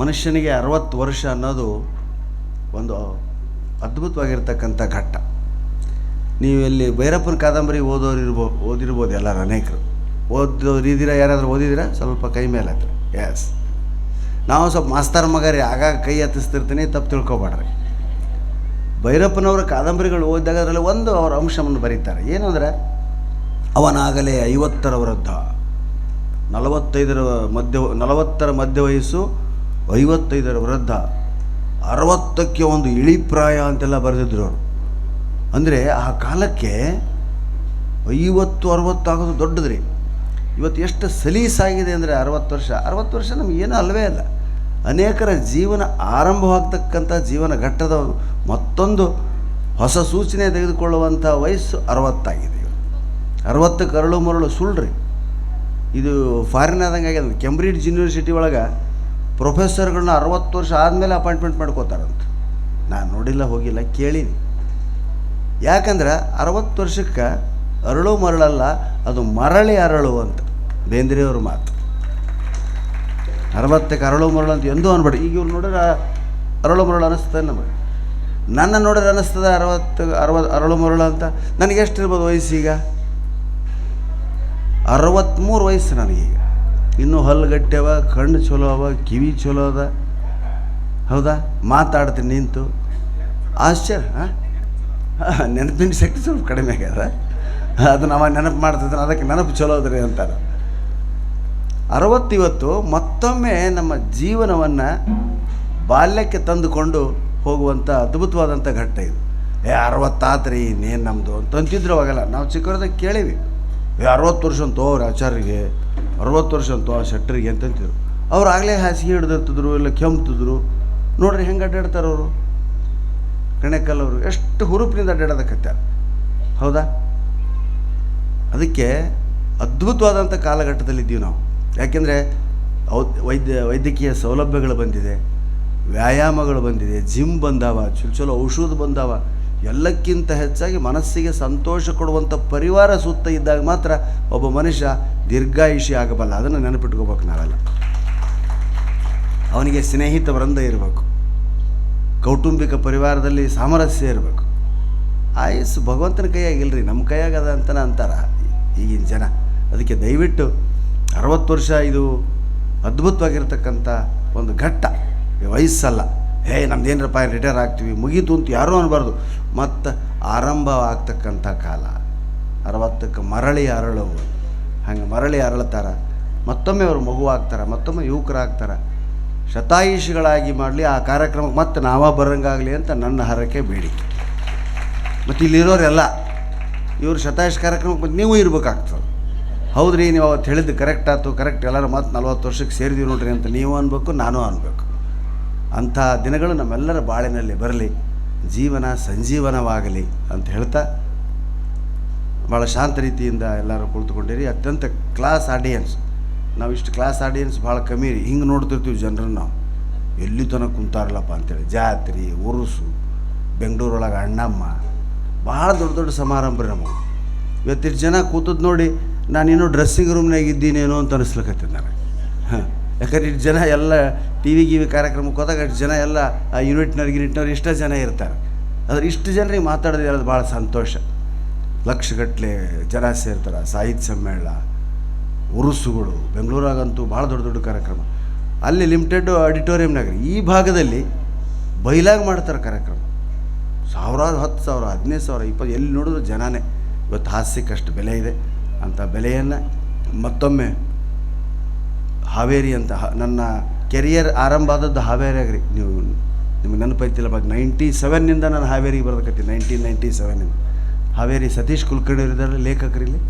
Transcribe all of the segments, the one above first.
ಮನುಷ್ಯನಿಗೆ ಅರವತ್ತು ವರ್ಷ ಅನ್ನೋದು ಒಂದು ಅದ್ಭುತವಾಗಿರ್ತಕ್ಕಂಥ ಘಟ್ಟ. ನೀವು ಇಲ್ಲಿ ಭೈರಪ್ಪನ ಕಾದಂಬರಿ ಓದೋರು ಇರ್ಬೋ ಓದಿರ್ಬೋದು ಎಲ್ಲರೂ ಅನೇಕರು. ಓದೋರು ಇದ್ದೀರಾ ಯಾರಾದರೂ ಓದಿದ್ದೀರಾ? ಸ್ವಲ್ಪ ಕೈ ಮೇಲೆ ಹತ್ರ. ಎಸ್ ನಾವು ಸ್ವಲ್ಪ ಮಾಸ್ತರ್ ಮಗ ರೀ ಆಗಾಗ ಕೈ ಹತ್ತಿಸ್ತಿರ್ತೀನಿ, ತಪ್ಪು ತಿಳ್ಕೊಬೇಡ್ರಿ. ಭೈರಪ್ಪನವರ ಕಾದಂಬರಿಗಳು ಓದಿದಾಗ ಅದರಲ್ಲಿ ಒಂದು ಅವರ ಅಂಶವನ್ನು ಬರೀತಾರೆ. ಏನು ಅಂದರೆ ಅವನಾಗಲೇ ಐವತ್ತರ ವೃದ್ಧ. ನಲವತ್ತೈದರ ಮಧ್ಯ, ನಲವತ್ತರ ಮಧ್ಯ ವಯಸ್ಸು ಐವತ್ತೈದರ ವೃದ್ಧ ಅರವತ್ತಕ್ಕೆ ಒಂದು ಇಳಿಪ್ರಾಯ ಅಂತೆಲ್ಲ ಬರೆದಿದ್ರು ಅವರು. ಅಂದರೆ ಆ ಕಾಲಕ್ಕೆ ಐವತ್ತು ಅರವತ್ತಾಗೋದು ದೊಡ್ಡದ್ರಿ. ಇವತ್ತು ಎಷ್ಟು ಸಲೀಸಾಗಿದೆ ಅಂದರೆ ಅರವತ್ತು ವರ್ಷ. ಅರವತ್ತು ವರ್ಷ ನಮಗೇನು ಅಲ್ಲವೇ ಅಲ್ಲ. ಅನೇಕರ ಜೀವನ ಆರಂಭವಾಗ್ತಕ್ಕಂಥ ಜೀವನ ಘಟ್ಟದ ಮತ್ತೊಂದು ಹೊಸ ಸೂಚನೆ ತೆಗೆದುಕೊಳ್ಳುವಂಥ ವಯಸ್ಸು ಅರವತ್ತಾಗಿದೆ ಅರವತ್ತು ಕರಳು ಮರಳು ಸುಳ್ಳ್ರಿ. ಇದು ಫಾರಿನ್ ಆದಂಗೆ ಆಗ್ಯದ ಕೆಂಬ್ರಿಡ್ಜ್ ಯೂನಿವರ್ಸಿಟಿ ಒಳಗೆ ಪ್ರೊಫೆಸರ್ಗಳನ್ನ ಅರವತ್ತು ವರ್ಷ ಆದಮೇಲೆ ಅಪಾಯಿಂಟ್ಮೆಂಟ್ ಮಾಡ್ಕೋತಾರಂತ. ನಾನು ನೋಡಿಲ್ಲ, ಹೋಗಿಲ್ಲ, ಕೇಳೀನಿ. ಯಾಕಂದ್ರೆ ಅರವತ್ತು ವರ್ಷಕ್ಕೆ ಅರಳು ಮರಳಲ್ಲ, ಅದು ಮರಳಿ ಅರಳು ಅಂತ. ಬೇಂದ್ರೆಯವ್ರ ಮಾತು. ಅರವತ್ತಕ್ಕೆ ಅರಳು ಮರಳು ಅಂತ ಎಂದೂ ಅನ್ಬೇಡಿ. ಈಗ ಇವ್ರು ನೋಡಿದ್ರೆ ಅರಳು ಮರಳು ಅನ್ನಿಸ್ತದೆ ನಮಗೆ. ನನ್ನ ನೋಡಿದ್ರೆ ಅನ್ನಿಸ್ತದೆ ಅರವತ್ತು ಅರವತ್ತು ಅರಳು ಮರಳು ಅಂತ. ನನಗೆ ಎಷ್ಟಿರ್ಬೋದು ವಯಸ್ಸೀಗ? ಅರವತ್ತ್ಮೂರು ವಯಸ್ಸು ನನಗೀಗ. ಇನ್ನೂ ಹಲ್ಲುಗಟ್ಟೆವ ಕಣ್ಣು ಚಲೋ ಅವ, ಕಿವಿ ಚಲೋ ಅದ. ಹೌದಾ? ಮಾತಾಡ್ತೀನಿ, ನಿಂತು. ಆಶ್ಚರ್ಯ, ಹಾಂ? ನೆನಪಿನ ಶಕ್ತಿ ಸ್ವಲ್ಪ ಕಡಿಮೆ ಆಗ್ಯದ. ಅದು ನಾವು ನೆನಪು ಮಾಡ್ತಿದ್ರೆ ಅದಕ್ಕೆ ನೆನಪು ಚಲೋ ಅದ್ರಿ ಅಂತಾರೆ. ಅರವತ್ತಿವತ್ತು, ಮತ್ತೊಮ್ಮೆ ನಮ್ಮ ಜೀವನವನ್ನು ಬಾಲ್ಯಕ್ಕೆ ತಂದುಕೊಂಡು ಹೋಗುವಂಥ ಅದ್ಭುತವಾದಂಥ ಘಟ್ಟ ಇದು. ಏ, ಅರವತ್ತಾತ್ರಿ, ಇನ್ನೇನು ನಮ್ಮದು ಅಂತಂತಿದ್ರು ಅವಾಗೆಲ್ಲ. ನಾವು ಚಿಕ್ಕವರದ ಕೇಳೀವಿ. ಏ, ಅರವತ್ತು ವರ್ಷ ಅಂತ ಹೋಗ್ರಿ ಆಚಾರ್ಯರಿಗೆ ಅರವತ್ತು ವರ್ಷ ಆ ಶೆಟ್ಟರಿಗೆ ಅಂತಂತಿದ್ರು ಅವ್ರು ಆಗಲೇ ಹಾಸಿಗೆ ಹಿಡ್ದಿರ್ತಿದ್ರು, ಇಲ್ಲ ಕೆಮ್ತಿದ್ರು. ನೋಡ್ರಿ ಹೆಂಗೆ ಅಡ್ಡಾಡ್ತಾರೆ ಅವರು. ಕಣೆಕಲ್ಲವರು ಎಷ್ಟು ಹುರುಪಿನಿಂದ ಅಡ್ಡಾಡೋದಕ್ಕತ್ತಾರ ಹೌದಾ? ಅದಕ್ಕೆ ಅದ್ಭುತವಾದಂಥ ಕಾಲಘಟ್ಟದಲ್ಲಿದ್ದೀವಿ ನಾವು. ಯಾಕೆಂದರೆ ಔ- ವೈದ್ಯ, ವೈದ್ಯಕೀಯ ಸೌಲಭ್ಯಗಳು ಬಂದಿದೆ, ವ್ಯಾಯಾಮಗಳು ಬಂದಿದೆ, ಜಿಮ್ ಬಂದಾವ, ಚಲೋ ಚಲೋ ಔಷಧ ಬಂದಾವ. ಎಲ್ಲಕ್ಕಿಂತ ಹೆಚ್ಚಾಗಿ ಮನಸ್ಸಿಗೆ ಸಂತೋಷ ಕೊಡುವಂಥ ಪರಿವಾರ ಸುತ್ತ ಇದ್ದಾಗ ಮಾತ್ರ ಒಬ್ಬ ಮನುಷ್ಯ ದೀರ್ಘಾಯುಷಿ ಆಗಬಲ್ಲ, ಅದನ್ನು ನೆನಪಿಟ್ಕೋಬೇಕು ನಾವೆಲ್ಲ. ಅವನಿಗೆ ಸ್ನೇಹಿತ ವೃಂದ ಇರಬೇಕು. ಕೌಟುಂಬಿಕ ಪರಿವಾರದಲ್ಲಿ ಸಾಮರಸ್ಯ ಇರಬೇಕು. ಆಯಸ್ಸು ಭಗವಂತನ ಕೈಯಾಗಿಲ್ರಿ ನಮ್ಮ ಕೈಯಾಗದ ಅಂತನ ಅಂತಾರೆ ಈಗಿನ ಜನ. ಅದಕ್ಕೆ ದಯವಿಟ್ಟು ಅರವತ್ತು ವರ್ಷ ಇದು ಅದ್ಭುತವಾಗಿರ್ತಕ್ಕಂಥ ಒಂದು ಘಟ್ಟ. ವಯಸ್ಸಲ್ಲ. ಹೇ, ನಮ್ದು ಏನರಪ್ಪ, ರಿಟೈರ್ ಆಗ್ತೀವಿ, ಮುಗೀತು ಅಂತ ಯಾರೂ ಅನ್ನಬಾರ್ದು ಮತ್ತು ಆರಂಭ ಆಗ್ತಕ್ಕಂಥ ಕಾಲ. ಅರವತ್ತಕ್ಕೆ ಮರಳಿ ಅರಳು ಹಂಗೆ ಮರಳಿ ಅರಳ್ತಾರೆ. ಮತ್ತೊಮ್ಮೆ ಅವರು ಮಗು ಆಗ್ತಾರೆ ಮತ್ತೊಮ್ಮೆ ಯುವಕರಾಗ್ತಾರೆ. ಶತಾಯುಷಿಗಳಾಗಿ ಮಾಡಲಿ ಆ ಕಾರ್ಯಕ್ರಮಕ್ಕೆ ಮತ್ತೆ ನಾವೇ ಬರೋಂಗಾಗಲಿ ಅಂತ ನನ್ನ ಹರಕೆ ಬೇಡಿಕೆ. ಮತ್ತು ಇಲ್ಲಿರೋರೆಲ್ಲ, ಇವರು ಶತಾಯುಷ ಕಾರ್ಯಕ್ರಮಕ್ಕೆ ಮತ್ತು ನೀವು ಇರ್ಬೇಕಾಗ್ತದೆ. ಹೌದ್ರಿ, ನೀವು ಅವತ್ತು ಹೇಳಿದ್ದು ಕರೆಕ್ಟ್ ಆಯ್ತು ಕರೆಕ್ಟ್ ಎಲ್ಲರೂ ಮತ್ತೆ ನಲ್ವತ್ತು ವರ್ಷಕ್ಕೆ ಸೇರಿದೀವಿ ನೋಡ್ರಿ ಅಂತ ನೀವು ಅನ್ಬೇಕು, ನಾನು ಅನ್ಬೇಕು. ಅಂಥ ದಿನಗಳು ನಮ್ಮೆಲ್ಲರ ಬಾಳಿನಲ್ಲಿ ಬರಲಿ. ಜೀವನ ಸಂಜೀವನವಾಗಲಿ ಅಂತ ಹೇಳ್ತಾ ಭಾಳ ಶಾಂತ ರೀತಿಯಿಂದ ಎಲ್ಲರೂ ಕುಳಿತುಕೊಂಡಿರಿ. ಅತ್ಯಂತ ಕ್ಲಾಸ್ ಆಡಿಯನ್ಸ್ ನಾವು ಇಷ್ಟು ಕ್ಲಾಸ್ ಆಡಿಯನ್ಸ್ ಭಾಳ ಕಮ್ಮಿ ರೀ. ಹಿಂಗೆ ನೋಡ್ತಿರ್ತೀವಿ ಜನರನ್ನು ನಾವು. ಎಲ್ಲಿ ತನಕ ಕುಂತಾರಲ್ಲಪ್ಪ ಅಂತೇಳಿ. ಜಾತ್ರೆ, ಉರುಸು, ಬೆಂಗಳೂರೊಳಗೆ ಅಣ್ಣಮ್ಮ ಭಾಳ ದೊಡ್ಡ ದೊಡ್ಡ ಸಮಾರಂಭ ರೀ ನಮಗೆ. ಇವತ್ತಿಷ್ಟು ಜನ ಕೂತದ್ದು ನೋಡಿ ನಾನಿನ್ನೂ ಡ್ರೆಸ್ಸಿಂಗ್ ರೂಮ್ನಾಗ ಇದ್ದೀನೇನೋ ಅಂತ ಅನಿಸ್ಲಿಕ್ಕತ್ತಿದ್ದೆ ನನಗೆ. ಹಾಂ. ಯಾಕಂದ್ರೆ ಇಷ್ಟು ಜನ ಎಲ್ಲ ಟಿ ವಿ ಗಿವಿ ಕಾರ್ಯಕ್ರಮಕ್ಕೆ ಹೋದಾಗ ಇಷ್ಟು ಜನ ಎಲ್ಲ ಆ ಯೂನಿಟ್ನವ್ರು ಗಿನಿಟ್ನವ್ರು ಇಷ್ಟೇ ಜನ ಇರ್ತಾರೆ. ಆದರೆ ಇಷ್ಟು ಜನರಿಗೆ ಮಾತಾಡೋದು ಹೇಳೋದು ಭಾಳ ಸಂತೋಷ. ಲಕ್ಷಗಟ್ಟಲೆ ಜನ ಸೇರ್ತಾರೆ, ಸಾಹಿತ್ಯ ಸಮ್ಮೇಳನ, ಉರುಸುಗಳು, ಬೆಂಗಳೂರಾಗಂತೂ ಭಾಳ ದೊಡ್ಡ ದೊಡ್ಡ ಕಾರ್ಯಕ್ರಮ. ಅಲ್ಲಿ ಲಿಮಿಟೆಡ್ ಆಡಿಟೋರಿಯಮ್ನಾಗ ರೀ ಈ ಭಾಗದಲ್ಲಿ ಬೈಲಾಗಿ ಮಾಡ್ತಾರೆ ಕಾರ್ಯಕ್ರಮ. ಸಾವಿರಾರು ಹತ್ತು ಸಾವಿರ, ಹದಿನೈದು ಸಾವಿರ, ಇಪ್ಪತ್ತು, ಎಲ್ಲಿ ನೋಡಿದ್ರು ಜನನೇ. ಇವತ್ತು ಹಾಸ್ಯಕ್ಕಷ್ಟು ಬೆಲೆ ಇದೆ. ಅಂಥ ಬೆಲೆಯನ್ನು ಮತ್ತೊಮ್ಮೆ ಹಾವೇರಿ ಅಂತ ನನ್ನ ಕೆರಿಯರ್ ಆರಂಭ ಆದದ್ದು ಹಾವೇರಿಯಾಗ ರೀ ನೀವು ನಿಮ್ಗೆ ನೆನಪೈತಿಲ್ಲ ನೈಂಟಿ ಸೆವೆನ್ನಿಂದ ನಾನು ಹಾವೇರಿಗೆ ಬರೋದಕ್ಕತ್ತೀನಿ ನೈನ್ಟೀನ್ ನೈಂಟಿ ಸೆವೆನ್ನಿಂದ ಹಾವೇರಿ ಸತೀಶ್ ಕುಲಕರ್ಣಿ ಇದ್ದಾರೆ ಲೇಖಕರಲ್ಲಿ.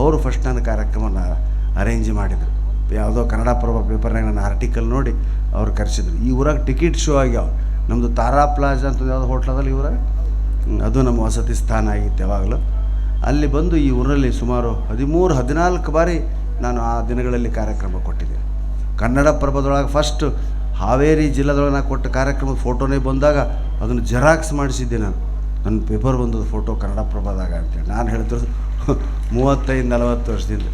ಅವರು ಫಸ್ಟ್ ನನ್ನ ಕಾರ್ಯಕ್ರಮನ ಅರೇಂಜ್ ಮಾಡಿದರು. ಯಾವುದೋ ಕನ್ನಡ ಪ್ರಭ ಪೇಪರ್ನಾಗ ನನ್ನ ಆರ್ಟಿಕಲ್ ನೋಡಿ ಅವ್ರು ಕರೆಸಿದ್ರು. ಈ ಊರಾಗ ಟಿಕೆಟ್ ಶೋ ಆಗ್ಯಾವ ನಮ್ಮದು ತಾರಾ ಪ್ಲಾಜಾ ಅಂತ ಯಾವುದೋ ಹೋಟ್ಲದಲ್ಲಿ ಹ್ಮ್, ಅದು ನಮ್ಮ ವಸತಿ ಸ್ಥಾನ ಆಗಿತ್ತು ಯಾವಾಗಲೂ. ಅಲ್ಲಿ ಬಂದು ಈ ಊರಲ್ಲಿ ಸುಮಾರು ಹದಿಮೂರು ಹದಿನಾಲ್ಕು ಬಾರಿ ನಾನು ಆ ದಿನಗಳಲ್ಲಿ ಕಾರ್ಯಕ್ರಮ ಕೊಟ್ಟಿದ್ದೆ ಕನ್ನಡ ಪ್ರಭದೊಳಗೆ ಫಸ್ಟ್ ಹಾವೇರಿ ಜಿಲ್ಲೆದೊಳಗೆ ನಾನು ಕೊಟ್ಟ ಕಾರ್ಯಕ್ರಮದ ಫೋಟೋನೇ ಬಂದಾಗ ಅದನ್ನು ಜೆರಾಕ್ಸ್ ಮಾಡಿಸಿದ್ದೆ ನಾನು. ನನ್ನ ಪೇಪರ್ ಬಂದದ್ದು ಫೋಟೋ ಕನ್ನಡ ಪ್ರಭಾದಾಗ ಅಂತೇಳಿ ನಾನು ಹೇಳ್ತಿರೋದು ಮೂವತ್ತೈದು, ನಲವತ್ತು ವರ್ಷದಿಂದ.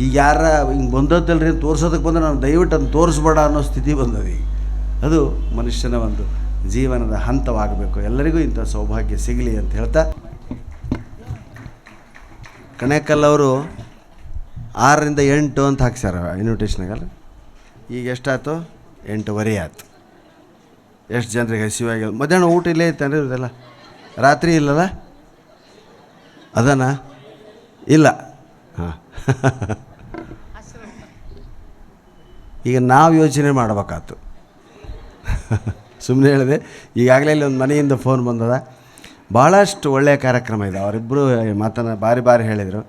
ಈಗ ಯಾರ ಹಿಂಗೆ ರೀ ತೋರ್ಸೋದಕ್ಕೆ ಬಂದ್ರೆ ನಾನು ದಯವಿಟ್ಟು ಅದನ್ನು ತೋರಿಸ್ಬೇಡ ಅನ್ನೋ ಸ್ಥಿತಿ ಬಂದದ ಈಗ. ಅದು ಮನುಷ್ಯನ ಒಂದು ಜೀವನದ ಹಂತವಾಗಬೇಕು. ಎಲ್ಲರಿಗೂ ಇಂಥ ಸೌಭಾಗ್ಯ ಸಿಗಲಿ ಅಂತ ಹೇಳ್ತಾ. ಕಣೇಕಲ್ ಅವರು ಆರರಿಂದ ಎಂಟು ಅಂತ ಹಾಕ್ಸ್ಯಾರ ಇನ್ವಿಟೇಷನಾಗಲ್ಲ ಈಗ ಎಷ್ಟಾಯ್ತು? ಎಂಟುವರೆ ಆಯ್ತು. ಎಷ್ಟು ಜನರಿಗೆ ಹಸಿವಾಗಿ ಮಧ್ಯಾಹ್ನ ಊಟ ಇಲ್ಲೇ ಇತ್ತೇನ್ರಿ ಇದೆಲ್ಲ ರಾತ್ರಿ ಇಲ್ಲಲ್ಲ? ಅದನ? ಇಲ್ಲ. ಹಾಂ. ಈಗ ನಾವು ಯೋಚನೆ ಮಾಡ್ಬೇಕಾಯ್ತು ಸುಮ್ಮನೆ ಹೇಳಿದೆ, ಈಗಾಗಲೇ ಇಲ್ಲಿ ಒಂದು ಮನೆಯಿಂದ ಫೋನ್ ಬಂದದ. ಭಾಳಷ್ಟು ಒಳ್ಳೆಯ ಕಾರ್ಯಕ್ರಮ ಇದೆ. ಅವರಿಬ್ಬರು ಮಾತನ್ನ ಬಾರಿ ಬಾರಿ ಹೇಳಿದರು.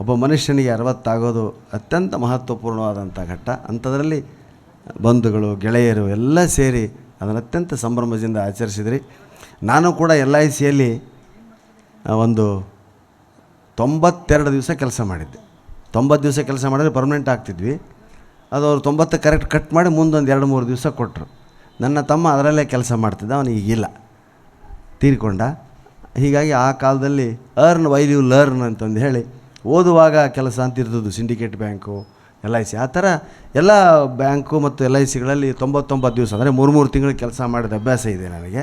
ಒಬ್ಬ ಮನುಷ್ಯನಿಗೆ ಅರವತ್ತಾಗೋದು ಅತ್ಯಂತ ಮಹತ್ವಪೂರ್ಣವಾದಂಥ ಘಟ್ಟ. ಅಂಥದ್ರಲ್ಲಿ ಬಂಧುಗಳು, ಗೆಳೆಯರು ಎಲ್ಲ ಸೇರಿ ಅದನ್ನು ಅತ್ಯಂತ ಸಂಭ್ರಮದಿಂದ ಆಚರಿಸಿದ್ರಿ. ನಾನು ಕೂಡ ಎಲ್ ಐ ಸಿಯಲ್ಲಿ ಒಂದು ತೊಂಬತ್ತೆರಡು ದಿವಸ ಕೆಲಸ ಮಾಡಿದ್ದೆ. ತೊಂಬತ್ತು ದಿವಸ ಕೆಲಸ ಮಾಡಿದ್ರೆ ಪರ್ಮನೆಂಟ್ ಆಗ್ತಿದ್ವಿ. ಅದು ಅವರು ತೊಂಬತ್ತು ಕರೆಕ್ಟ್ ಕಟ್ ಮಾಡಿ ಮುಂದೊಂದು ಎರಡು ಮೂರು ದಿವಸ ಕೊಟ್ಟರು ನನ್ನ ತಮ್ಮ ಅದರಲ್ಲೇ ಕೆಲಸ ಮಾಡ್ತಿದ್ದ ಅವನು ಈಗಿಲ್ಲ ತೀರಿಕೊಂಡ. ಹೀಗಾಗಿ ಆ ಕಾಲದಲ್ಲಿ ಅರ್ನ್ ವೈಲ್ ಯು ಲರ್ನ್ ಅಂತಂದು ಹೇಳಿ ಓದುವಾಗ ಕೆಲಸ ಅಂತ ಇರ್ತದ್ದು syndicate bank L I C ಆ ಥರ ಎಲ್ಲ ಬ್ಯಾಂಕು ಮತ್ತು ಎಲ್ ಐ ಸಿಗಳಲ್ಲಿ ತೊಂಬತ್ತೊಂಬತ್ತು ದಿವಸ, ಅಂದರೆ ಮೂರು ಮೂರು ತಿಂಗಳು ಕೆಲಸ ಮಾಡಿದ ಅಭ್ಯಾಸ ಇದೆ ನನಗೆ.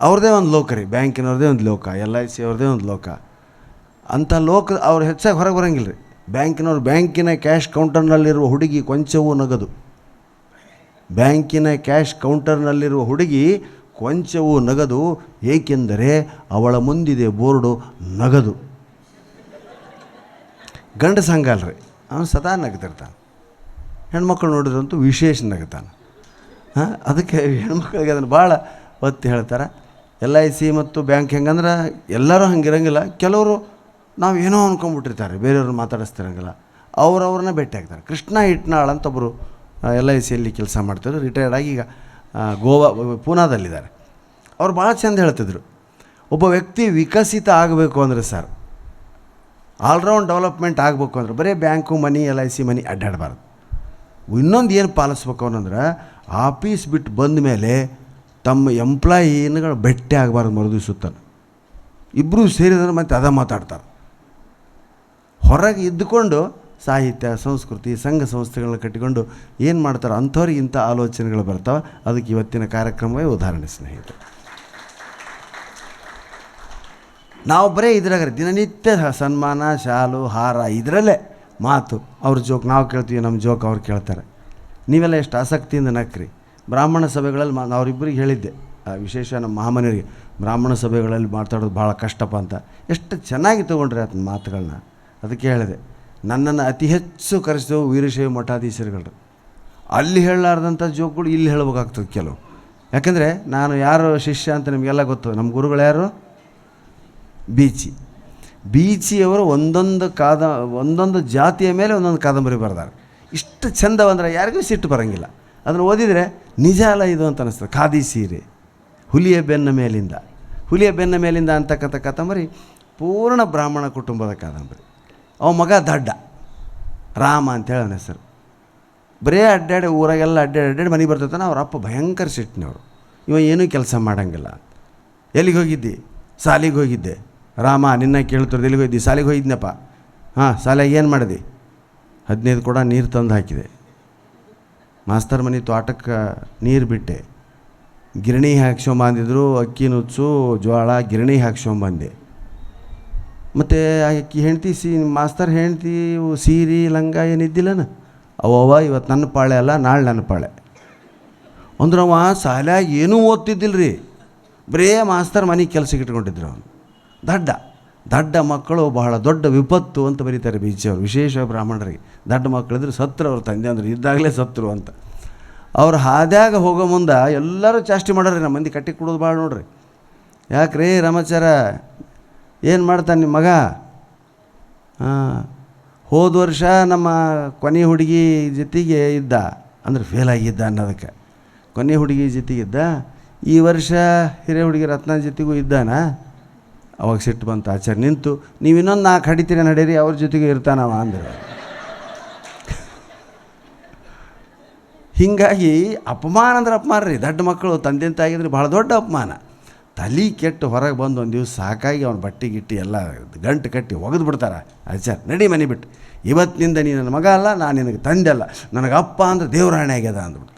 ಅವ್ರದ್ದೇ ಒಂದು ಲೋಕ ರೀ ಬ್ಯಾಂಕಿನವ್ರದ್ದೇ ಒಂದು ಲೋಕ ಎಲ್ ಐ ಸಿ ಅವ್ರದ್ದೇ ಒಂದು ಲೋಕ. ಅಂಥ ಲೋಕ ಅವ್ರು ಹೆಚ್ಚಾಗಿ ಹೊರಗೆ ಬರೋಂಗಿಲ್ಲ ರೀ. ಬ್ಯಾಂಕಿನವ್ರು ಬ್ಯಾಂಕಿನ ಕ್ಯಾಶ್ ಕೌಂಟರ್ನಲ್ಲಿರುವ ಹುಡುಗಿ ಕೊಂಚವೂ ನಗದು. ಬ್ಯಾಂಕಿನ ಕ್ಯಾಶ್ ಕೌಂಟರ್ನಲ್ಲಿರುವ ಹುಡುಗಿ ಕೊಂಚವೂ ನಗದು, ಏಕೆಂದರೆ ಅವಳ ಮುಂದಿದೆ ಬೋರ್ಡು ನಗದು. ಗಂಡ ಸಂಗಲ್ರಿ ಅವನು ಸದಾ ನಗ್ತಿರ್ತಾನೆ ಹೆಣ್ಮಕ್ಳು ನೋಡಿದ್ರಂತೂ ವಿಶೇಷ ನಗ್ತಾನೆ. ಹಾಂ, ಅದಕ್ಕೆ ಹೆಣ್ಮಕ್ಳಿಗೆ ಅದನ್ನು ಭಾಳ ಒತ್ತಿ ಹೇಳ್ತಾರೆ. ಎಲ್ ಐ ಸಿ ಮತ್ತು ಬ್ಯಾಂಕ್ ಹೆಂಗಂದ್ರೆ ಎಲ್ಲರೂ ಹಂಗಿರಂಗಿಲ್ಲ. ಕೆಲವರು ನಾವು ಏನೋ ಅನ್ಕೊಂಬಿಟ್ಟಿರ್ತಾರೆ, ಬೇರೆಯವ್ರು ಮಾತಾಡಿಸ್ತಿರಂಗಿಲ್ಲ. ಅವ್ರವ್ರನ್ನ ಭೇಟಿ ಆಗ್ತಾರೆ. ಕೃಷ್ಣ ಇಟ್ನಾಳ್ ಅಂತ ಒಬ್ಬರು ಎಲ್ ಐ ಸಿಯಲ್ಲಿ ಕೆಲಸ ಮಾಡ್ತಿದ್ರು ರಿಟೈರ್ಡ್ ಆಗಿ ಈಗ ಗೋವಾ, ಪೂನಾದಲ್ಲಿದ್ದಾರೆ. ಅವ್ರು ಭಾಳ ಚೆಂದ ಹೇಳ್ತಿದ್ರು. ಒಬ್ಬ ವ್ಯಕ್ತಿ ವಿಕಸಿತ ಆಗಬೇಕು ಅಂದರೆ ಸರ್ ಆಲ್ರೌಂಡ್ ಡೆವಲಪ್ಮೆಂಟ್ ಆಗಬೇಕು ಅಂದ್ರೆ ಬರೀ bank money, L I C money ಅಡ್ಡಾಡಬಾರ್ದು. ಇನ್ನೊಂದು ಏನು ಪಾಲಿಸ್ಬೇಕು ಅನ್ನಂದ್ರೆ, ಆಫೀಸ್ ಬಿಟ್ಟು ಬಂದ ಮೇಲೆ ತಮ್ಮ ಎಂಪ್ಲಾಯಿನ್ಗಳು ಭೇಟಿ ಆಗಬಾರ್ದು ಮರುದಿಸುತ್ತಾನೆ ಇಬ್ಬರು ಸೇರಿದ್ರೆ ಮತ್ತೆ ಅದ ಮಾತಾಡ್ತಾರೆ. ಹೊರಗೆ ಇದ್ದುಕೊಂಡು ಸಾಹಿತ್ಯ, ಸಂಸ್ಕೃತಿ, ಸಂಘ ಸಂಸ್ಥೆಗಳನ್ನ ಕಟ್ಟಿಕೊಂಡು ಏನು ಮಾಡ್ತಾರೆ ಅಂಥವ್ರಿಗೆ ಇಂಥ ಆಲೋಚನೆಗಳು ಬರ್ತಾವೆ. ಅದಕ್ಕೆ ಇವತ್ತಿನ ಕಾರ್ಯಕ್ರಮವೇ ಉದಾಹರಣೆ ಸ್ನೇಹಿತರು. ನಾವು ಬರೀ ಇದ್ರಾಗ ದಿನನಿತ್ಯ ಸನ್ಮಾನ, ಶಾಲು, ಹಾರ ಇದರಲ್ಲೇ ಮಾತು. ಅವ್ರ ಜೋಕ್ ನಾವು ಕೇಳ್ತೀವಿ, ನಮ್ಮ ಜೋಕ್ ಅವ್ರು ಕೇಳ್ತಾರೆ. ನೀವೆಲ್ಲ ಎಷ್ಟು ಆಸಕ್ತಿಯಿಂದ ನಕ್ರಿ. ಬ್ರಾಹ್ಮಣ ಸಭೆಗಳಲ್ಲಿ ಮಾ ಅವರಿಬ್ಬರಿಗೆ ಹೇಳಿದ್ದೆ ವಿಶೇಷ ನಮ್ಮ ಮಹಾಮನಿಯರಿಗೆ, ಬ್ರಾಹ್ಮಣ ಸಭೆಗಳಲ್ಲಿ ಮಾತಾಡೋದು ಭಾಳ ಕಷ್ಟಪ್ಪ ಅಂತ. ಎಷ್ಟು ಚೆನ್ನಾಗಿ ತೊಗೊಂಡ್ರೆ ಆತನ ಮಾತುಗಳನ್ನ ಅದಕ್ಕೆ ಹೇಳಿದೆ, ನನ್ನನ್ನು ಅತಿ ಹೆಚ್ಚು ಕರೆಸಿದವು ವೀರಶೈವ ಮಠಾಧೀಶರುಗಳು. ಅಲ್ಲಿ ಹೇಳಲಾರ್ದಂಥ ಜೋಕ್ಗಳು ಇಲ್ಲಿ ಹೇಳಬೇಕಾಗ್ತದೆ ಕೆಲವು. ಯಾಕಂದರೆ ನಾನು ಯಾರು ಶಿಷ್ಯ ಅಂತ ನಿಮಗೆಲ್ಲ ಗೊತ್ತು, ನಮ್ಮ ಗುರುಗಳು ಯಾರು? ಬೀಚಿ. ಬೀಚಿಯವರು ಒಂದೊಂದು ಕಾದ, ಒಂದೊಂದು ಜಾತಿಯ ಮೇಲೆ ಒಂದೊಂದು ಕಾದಂಬರಿ ಬರೆದಾರೆ. ಇಷ್ಟು ಚಂದವಂದ್ರೆ ಯಾರಿಗೂ ಸಿಟ್ಟು ಬರೋಂಗಿಲ್ಲ. ಅದನ್ನು ಓದಿದರೆ ನಿಜ ಅಲ್ಲ ಇದು ಅಂತ ಅನ್ನಿಸ್ತದೆ ಖಾದಿ ಸೀರೆ. ಹುಲಿಯ ಬೆನ್ನ ಮೇಲಿಂದ. ಹುಲಿಯ ಬೆನ್ನ ಮೇಲಿಂದ ಅಂತಕ್ಕಂಥ ಕಾದಂಬರಿ ಪೂರ್ಣ ಬ್ರಾಹ್ಮಣ ಕುಟುಂಬದ ಕಾದಂಬರಿ. ಅವ ಮಗ ದಡ್ಡ. ರಾಮ ಅಂತೇಳಿ ಅವನ ಹೆಸರು. ಬರೇ ಅಡ್ಡಾಡಿ ಊರಾಗೆಲ್ಲ ಅಡ್ಡಾಡಿ ಅಡ್ಡಾಡಿ ಮನೆಗೆ ಬರ್ತೈತಾನೆ ಅವ್ರ ಅಪ್ಪ ಭಯಂಕರ ಸಿಟ್ಟಿನವರು. ಇವ ಏನೂ ಕೆಲಸ ಮಾಡೋಂಗಿಲ್ಲ. ಎಲ್ಲಿಗೆ ಹೋಗಿದ್ದಿ? ಸಾಲಿಗೆ ಹೋಗಿದ್ದೆ. ರಾಮ, ನಿನ್ನ ಕೇಳ್ತಿರೋದು ಎಲ್ಲಿಗೆ ಹೋಗಿದ್ದಿ? ಸಾಲಿಗೆ ಹೋಗಿದ್ನಪ್ಪ. ಹಾಂ ಸಾಲಿಗೆ ಏನು ಮಾಡಿದೆ? ಹದಿನೈದು ಕೂಡ ನೀರು ತಂದು ಹಾಕಿದೆ. ಮಾಸ್ತರ್ ಮನೆ ತೋಟಕ್ಕೆ ನೀರು ಬಿಟ್ಟೆ. ಗಿರಣಿ ಹಾಕ್ಸ್ಕೊಂಬಂದಿದ್ರು ಅಕ್ಕಿ ನುಚ್ಚು ಜೋಳ ಗಿರಣಿ ಹಾಕ್ಸ್ಕೊಂಬಂದೆ. ಮತ್ತು ಅಕ್ಕಿ ಹೆಂಡ್ತಿ ಸಿ, ಮಾಸ್ತರ್ ಹೆಂಡ್ತಿ ಸೀರೆ, ಲಂಗ ಏನಿದ್ದಿಲ್ಲನ? ಅವವ ಇವತ್ತು ನನ್ನ ಪಾಳೆ ಅಲ್ಲ, ನಾಳೆ ನನ್ನ ಪಾಳೆ. ಅಂದ್ರೆ ಅವ ಶಾಲ್ಯಾಗ ಏನೂ ಓದ್ತಿದ್ದಿಲ್ಲ ರೀ ಬರೇ ಮಾಸ್ತರ್ ಮನೆ ಕೆಲಸಕ್ಕೆ ಇಟ್ಕೊಂಡಿದ್ರು ಅವನು. ದಡ್ಡ. ದಡ್ಡ ಮಕ್ಕಳು ಬಹಳ ದೊಡ್ಡ ವಿಪತ್ತು ಅಂತ ಬರೀತಾರೆ ಬೀಚಿಯವರು ವಿಶೇಷ ಬ್ರಾಹ್ಮಣರಿಗೆ. ದಡ್ಡ ಮಕ್ಕಳಿದ್ರೆ ಸತ್ರು ಅವ್ರ ತಂದೆ ಅಂದ್ರೆ ಇದ್ದಾಗಲೇ ಸತ್ರು ಅಂತ. ಅವ್ರು ಹಾದ್ಯಾಗ ಹೋಗೋ ಮುಂದೆ ಎಲ್ಲರೂ ಚಾಷ್ಟಿ ಮಾಡೋರಿ ನಮ್ಮ ಮಂದಿ ಕಟ್ಟಿ ಕೊಡೋದು ಭಾಳ ನೋಡ್ರಿ. ಯಾಕ್ರಿ ರಾಮಾಚಾರ, ಏನು ಮಾಡ್ತಾನೆ ನಿಮ್ಮ ಮಗ? ಹಾಂ, ಹೋದ ವರ್ಷ ನಮ್ಮ ಕೊನೆ ಹುಡುಗಿ ಜೊತೆಗೆ ಇದ್ದ, ಅಂದ್ರೆ ಫೇಲ್ ಆಗಿದ್ದ ಅನ್ನೋದಕ್ಕೆ. ಕೊನೆ ಹುಡುಗಿ ಜೊತೆಗಿದ್ದ ಈ ವರ್ಷ ಹಿರಿಯ ಹುಡುಗಿ ರತ್ನ ಜೊತೆಗೂ ಇದ್ದಾನ? ಅವಾಗ ಸಿಟ್ಟು ಬಂತು, ಆಚಾರ್ಯ, ನಿಂತು, ನೀವು ಇನ್ನೊಂದು ನಾಲ್ಕು ಹಡಿತೀರ ನಡೀರಿ, ಅವ್ರ ಜೊತೆಗೆ ಇರ್ತಾನವ ಅಂದ್ರೆ. ಹೀಗಾಗಿ ಅಪಮಾನ ಅಂದ್ರೆ ಅಪಮಾನ ರೀ, ದೊಡ್ಡ ಮಕ್ಕಳು, ತಂದೆ ಆಗಿದ್ರೆ ಭಾಳ ದೊಡ್ಡ ಅಪಮಾನ. ತಲೆ ಕೆಟ್ಟು ಹೊರಗೆ ಬಂದು ಒಂದು ದಿವಸ ಸಾಕಾಗಿ ಅವ್ನ ಬಟ್ಟೆ ಗಿಟ್ಟಿ ಎಲ್ಲ ಗಂಟು ಕಟ್ಟಿ ಒಗೆದು ಬಿಡ್ತಾರೆ. ಆಚಾರ್ ನಡಿ ಮನೆ ಬಿಟ್ಟು. ಇವತ್ತಿನಿಂದ ನೀ ನನ್ನ ಮಗ ಅಲ್ಲ, ನಾನು ನಿನಗೆ ತಂದೆ ಅಲ್ಲ. ನನಗೆ ಅಪ್ಪ ಅಂದ್ರೆ ದೇವರಾಣೆ ಆಗ್ಯದ ಅಂದ್ಬಿಟ್ಟು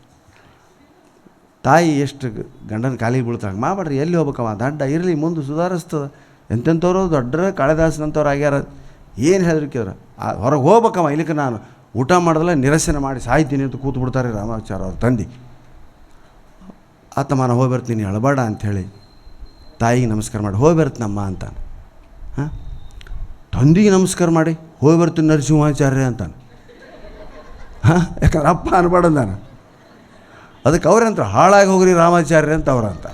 ತಾಯಿ ಎಷ್ಟು ಗಂಡನ ಕಾಲಿಗೆ ಬೀಳ್ತಾಳೆ ಮಾಡ್ರಿ ಎಲ್ಲಿ ಹೋಗ್ಬೇಕವ? ದಡ್ಡ ಇರಲಿ, ಮುಂದೆ ಸುಧಾರಿಸ್ತದ. ಎಂತೆಂಥವ್ರು ದೊಡ್ಡ ಕಾಳಿದಾಸನಂಥವ್ರು ಆಗ್ಯಾರ. ಏನು ಹೇಳಿದ್ರು ಕೇಳ್ರ. ಹೊರಗೆ ಹೋಗ್ಬೇಕಮ್ಮ ಇಲ್ಲಿಕ್ಕೆ ನಾನು ಊಟ ಮಾಡಿದ್ರೆ ನಿರಸನ ಮಾಡಿ ಸಾಯ್ತೀನಿ ಅಂತ ಕೂತು ಬಿಡ್ತಾರೆ ರಾಮಾಚಾರ ಅವ್ರ ತಂದೆ. ಆತ ನಾನು ಹೋಗಿ ಬರ್ತೀನಿ ಅಂತ ಅಂಥೇಳಿ ತಾಯಿಗೆ ನಮಸ್ಕಾರ ಮಾಡಿ ಹೋಗಿ ಅಂತಾನೆ ಹಾಂ? ತಂದಿಗೆ ನಮಸ್ಕಾರ ಮಾಡಿ ಹೋಗಿ ಬರ್ತೀನಿ ನರಸಿಂಹಾಚಾರ್ಯ ಅಂತಾನೆ ಹಾಂ? ಯಾಕಂದ್ರೆ ಅಪ್ಪ ಅನ್ಬೇಡ ನಾನು. ಅದಕ್ಕೆ ಅವ್ರಂತ ಹಾಳಾಗಿ ಹೋಗ್ರಿ ರಾಮಾಚಾರ್ಯ ಅಂತ ಅವ್ರಂತ.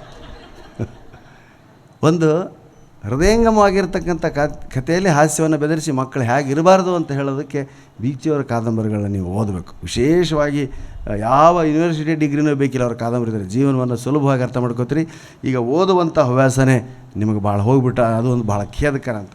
ಒಂದು ಹೃದಯಂಗಮವಾಗಿರ್ತಕ್ಕಂಥ ಕಥೆಯಲ್ಲಿ ಹಾಸ್ಯವನ್ನು ಬೆದರಿಸಿ ಮಕ್ಕಳು ಹೇಗಿರಬಾರ್ದು ಅಂತ ಹೇಳೋದಕ್ಕೆ ಬೀಚಿಯವರ ಕಾದಂಬರಿಗಳನ್ನ ನೀವು ಓದಬೇಕು. ವಿಶೇಷವಾಗಿ ಯಾವ ಯೂನಿವರ್ಸಿಟಿ ಡಿಗ್ರಿನೂ ಬೇಕಿಲ್ಲ ಅವ್ರ ಕಾದಂಬರಿ ಜೀವನವನ್ನು ಸುಲಭವಾಗಿ ಅರ್ಥ ಮಾಡ್ಕೋತೀರಿ. ಈಗ ಓದುವಂಥ ಹವ್ಯಾಸನೇ ನಿಮಗೆ ಭಾಳ ಹೋಗ್ಬಿಟ್ಟ, ಅದು ಒಂದು ಭಾಳ ಖೇದಕರ ಅಂತ.